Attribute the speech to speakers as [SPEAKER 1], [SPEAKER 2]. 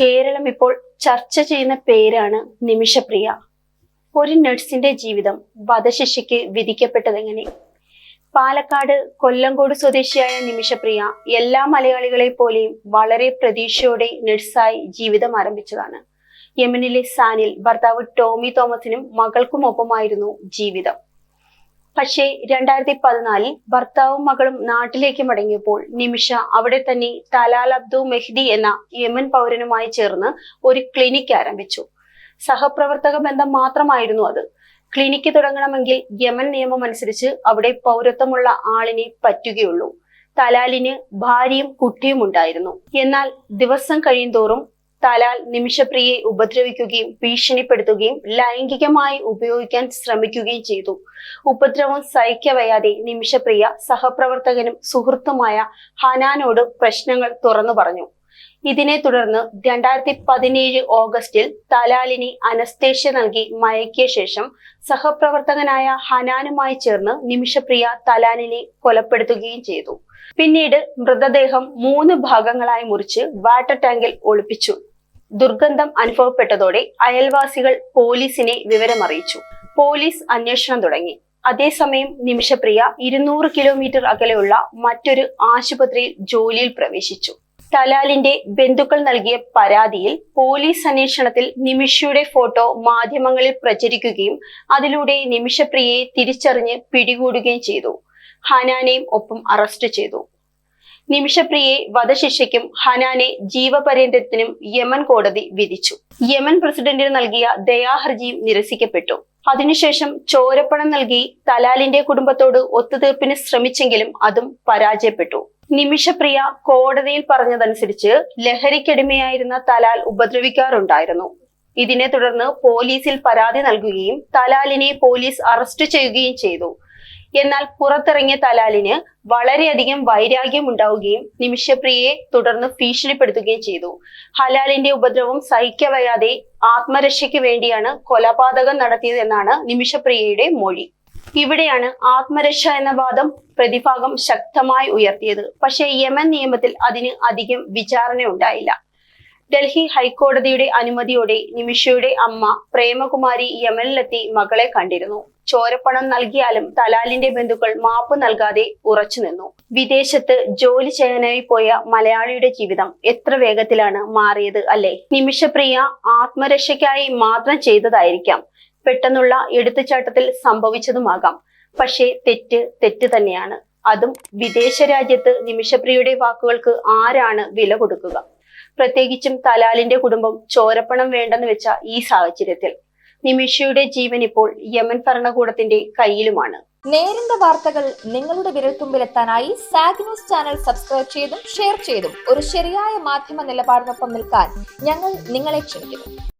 [SPEAKER 1] കേരളം ഇപ്പോൾ ചർച്ച ചെയ്യുന്ന പേരാണ് നിമിഷപ്രിയ. ഒരു നഴ്സിന്റെ ജീവിതം വധശിക്ഷയ്ക്ക് വിധിക്കപ്പെട്ടതെങ്ങനെ? പാലക്കാട് കൊല്ലങ്കോട് സ്വദേശിയായ നിമിഷപ്രിയ എല്ലാ മലയാളികളെ പോലെയും വളരെ പ്രതീക്ഷയോടെ നഴ്സായി ജീവിതം ആരംഭിച്ചതാണ്. യമനിലെ സാനിൽ ഭർത്താവ് ടോമി തോമസിനും മകൾക്കുമൊപ്പമായിരുന്നു ജീവിതം. പക്ഷേ രണ്ടായിരത്തി പതിനാലിൽ ഭർത്താവും മകളും നാട്ടിലേക്ക് മടങ്ങിയപ്പോൾ നിമിഷ അവിടെ തന്നെ തലാൽ അബ്ദു മെഹ്ദി എന്ന യമൻ പൗരനുമായി ചേർന്ന് ഒരു ക്ലിനിക് ആരംഭിച്ചു. സഹപ്രവർത്തക ബന്ധം മാത്രമായിരുന്നു അത്. ക്ലിനിക്ക് തുടങ്ങണമെങ്കിൽ യമൻ നിയമം അനുസരിച്ച് അവിടെ പൗരത്വമുള്ള ആളിനെ പറ്റുകയുള്ളൂ. തലാലിന് ഭാര്യയും കുട്ടിയും ഉണ്ടായിരുന്നു. എന്നാൽ ദിവസം കഴിയുന്തോറും തലാൽ നിമിഷപ്രിയെ ഉപദ്രവിക്കുകയും ഭീഷണിപ്പെടുത്തുകയും ലൈംഗികമായി ഉപയോഗിക്കാൻ ശ്രമിക്കുകയും ചെയ്തു. ഉപദ്രവം സഹിക്കവയ്യാതെ നിമിഷപ്രിയ സഹപ്രവർത്തകനും സുഹൃത്തുമായ ഹനാനോട് പ്രശ്നങ്ങൾ തുറന്നു പറഞ്ഞു. ഇതിനെ തുടർന്ന് രണ്ടായിരത്തി പതിനേഴ് ഓഗസ്റ്റിൽ തലാലിനി അനസ്തേഷ്യ നൽകി മയക്കിയ ശേഷം സഹപ്രവർത്തകനായ ഹനാനുമായി ചേർന്ന് നിമിഷപ്രിയ തലാലിനെ കൊലപ്പെടുത്തുകയും ചെയ്തു. പിന്നീട് മൃതദേഹം മൂന്ന് ഭാഗങ്ങളായി മുറിച്ച് വാട്ടർ ടാങ്കിൽ ഒളിപ്പിച്ചു. ദുർഗന്ധം അനുഭവപ്പെട്ടതോടെ അയൽവാസികൾ പോലീസിനെ വിവരമറിയിച്ചു. പോലീസ് അന്വേഷണം തുടങ്ങി. അതേസമയം നിമിഷപ്രിയ ഇരുന്നൂറ് കിലോമീറ്റർ അകലെയുള്ള മറ്റൊരു ആശുപത്രിയിൽ ജോലിയിൽ പ്രവേശിച്ചു. തലാലിന്റെ ബന്ധുക്കൾ നൽകിയ പരാതിയിൽ പോലീസ് അന്വേഷണത്തിൽ നിമിഷയുടെ ഫോട്ടോ മാധ്യമങ്ങളിൽ പ്രചരിക്കുകയും അതിലൂടെ നിമിഷപ്രിയയെ തിരിച്ചറിഞ്ഞ് പിടികൂടുകയും ചെയ്തു. ഹനാനെയും ഒപ്പം അറസ്റ്റ് ചെയ്തു. നിമിഷപ്രിയയെ വധശിക്ഷയ്ക്കും ഹനാനെ ജീവപര്യന്തത്തിനും യമൻ കോടതി വിധിച്ചു. യമൻ പ്രസിഡന്റിന് നൽകിയ ദയാഹർജിയും നിരസിക്കപ്പെട്ടു. അതിനുശേഷം ചോരപ്പണം നൽകി തലാലിന്റെ കുടുംബത്തോട് ഒത്തുതീർപ്പിന് ശ്രമിച്ചെങ്കിലും അതും പരാജയപ്പെട്ടു. നിമിഷപ്രിയ കോടതിയിൽ പറഞ്ഞതനുസരിച്ച് ലഹരിക്കടിമയായിരുന്ന തലാൽ ഉപദ്രവിക്കാറുണ്ടായിരുന്നു. ഇതിനെ തുടർന്ന് പോലീസിൽ പരാതി നൽകുകയും തലാലിനെ പോലീസ് അറസ്റ്റ് ചെയ്യുകയും ചെയ്തു. എന്നാൽ പുറത്തിറങ്ങിയ തലാലിന് വളരെയധികം വൈരാഗ്യം ഉണ്ടാവുകയും നിമിഷപ്രിയയെ തുടർന്ന് ഭീഷണിപ്പെടുത്തുകയും ചെയ്തു. ഹലാലിന്റെ ഉപദ്രവം സഹിക്കവയ്യാതെ ആത്മരക്ഷയ്ക്ക് വേണ്ടിയാണ് കൊലപാതകം നടത്തിയതെന്നാണ് നിമിഷപ്രിയയുടെ മൊഴി. ഇവിടെയാണ് ആത്മരക്ഷ എന്ന വാദം പ്രതിഭാഗം ശക്തമായി ഉയർത്തിയത്. പക്ഷേ യമൻ നിയമത്തിൽ അതിന് അധികം വിചാരണ ഉണ്ടായില്ല ഡൽഹി ഹൈക്കോടതിയുടെ അനുമതിയോടെ നിമിഷയുടെ അമ്മ പ്രേമകുമാരി യമനിലെത്തി മകളെ കണ്ടിരുന്നു. ചോരപ്പണം നൽകിയാലും തലാലിന്റെ ബന്ധുക്കൾ മാപ്പ് നൽകാതെ ഉറച്ചു നിന്നു. വിദേശത്ത് ജോലി ചെയ്യാനായി പോയ മലയാളിയുടെ ജീവിതം എത്ര വേഗത്തിലാണ് മാറിയത് അല്ലേ? നിമിഷപ്രിയ ആത്മരക്ഷയ്ക്കായി മാത്രം ചെയ്തതായിരിക്കാം. പെട്ടെന്നുള്ള എടുത്തുചാട്ടത്തിൽ സംഭവിച്ചതുമാകാം. പക്ഷേ തെറ്റ് തെറ്റ് തന്നെയാണ്. അതും വിദേശ രാജ്യത്ത് നിമിഷപ്രിയയുടെ വാക്കുകൾക്ക് ആരാണ് വില കൊടുക്കുക? പ്രത്യേകിച്ചും തലാലിന്റെ കുടുംബം ചോരപ്പണം വേണ്ടെന്ന് വെച്ച ഈ സാഹചര്യത്തിൽ. നിമിഷയുടെ ജീവൻ ഇപ്പോൾ യമൻ ഭരണകൂടത്തിന്റെ കയ്യിലുമാണ്.
[SPEAKER 2] നേരിന്റെ വാർത്തകൾ നിങ്ങളുടെ വിരൽത്തുമ്പിലെത്താനായി സാഗ് ന്യൂസ് ചാനൽ സബ്സ്ക്രൈബ് ചെയ്തും ഷെയർ ചെയ്തും ഒരു ശരിയായ മാധ്യമ നിലപാടിനൊപ്പം നിൽക്കാൻ ഞങ്ങൾ നിങ്ങളെ ക്ഷണിക്കുന്നു.